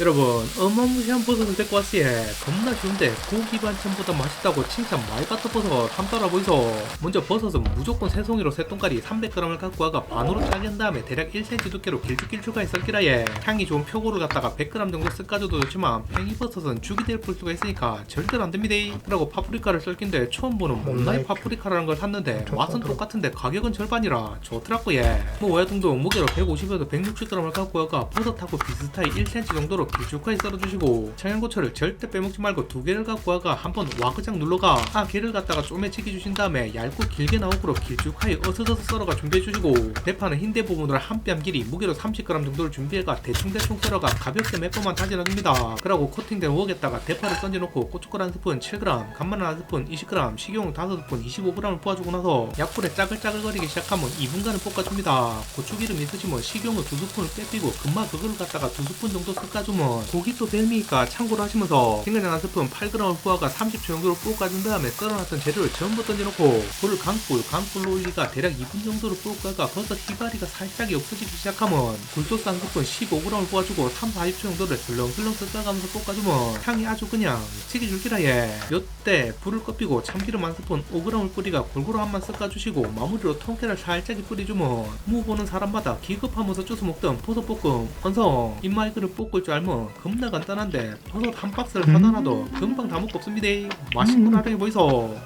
여러분 어마무시한 버섯을 데리고 왔어요 겁나 쉬운데 고기 반찬보다 맛있다고 칭찬 많이 받던 버섯 함 따라 보이소. 먼저 버섯은 무조건 새송이로 새똥가리 300g을 갖고 와가 반으로 짜게 한 다음에 대략 1cm 두께로 길쭉길쭉하게 썰기라 예. 향이 좋은 표고를 갖다가 100g 정도 썰까줘도 좋지만 팽이버섯은 죽이 될 수가 있으니까 절대로 안됩니다. 그리고 파프리카를 썰긴데 처음 보는 못나이 파프리카라는 걸 샀는데 맛은 똑같은데 가격은 절반이라 좋더라고 예 뭐 외동도 무게로 150에서 160g을 갖고 와가 버섯하고 비슷하게 1cm 정도로 길쭉하게 썰어주시고 청양고추를 절대 빼먹지 말고 두 개를 갖고 와가 한번 와그작 눌러가 아 개를 갖다가 쪼매치기 주신 다음에 얇고 길게 나오도록 길쭉하게 어서서서 썰어가 준비해주시고 대파는 흰대 부분으로 한뼘 길이 무게로 30g 정도를 준비해가 대충대충 썰어가 가볍게 몇 번만 다져놔줍니다 그러고 코팅된 웍에다가 대파를 던져놓고 고춧가루 한 스푼 7g 간마늘 한 스푼 20g 식용 5스푼 25g을 부어주고 나서 약불에 짜글짜글거리기 시작하면 2분간을 볶아줍니다 고추기름 있으시면 식용을 두 스푼을 빼피고 금방 그걸 갖다가 두 스푼 정도 섞어주면 고기 또 별미니까 참고로 하시면서 생강장 한 스푼 8g을 부어가 30초 정도로 볶아준 다음에 썰어놨던 재료를 전부 던져놓고 불을 강불 강불로 올리가 대략 2분 정도로 볶아가 버섯 희바리가 살짝 없어지기 시작하면 굴소스 한 스푼 15g을 부어주고 3, 40초 정도를 슬렁슬렁 섞어가면서 볶아주면 향이 아주 그냥 미치게 줄기라 예. 요때 불을 꺼피고 참기름 한 스푼 5g을 뿌리가 골고루 한만 섞어주시고 마무리로 통깨를 살짝 뿌려주면 무 보는 사람마다 기겁하면서 주워 먹던 버섯볶음 완성 입마이크를 볶을 줄 알면 겁나 간단한데 버섯 한 박스를 사다 놔도 금방 다 먹고 없습니다. 맛있구나 하게 보이소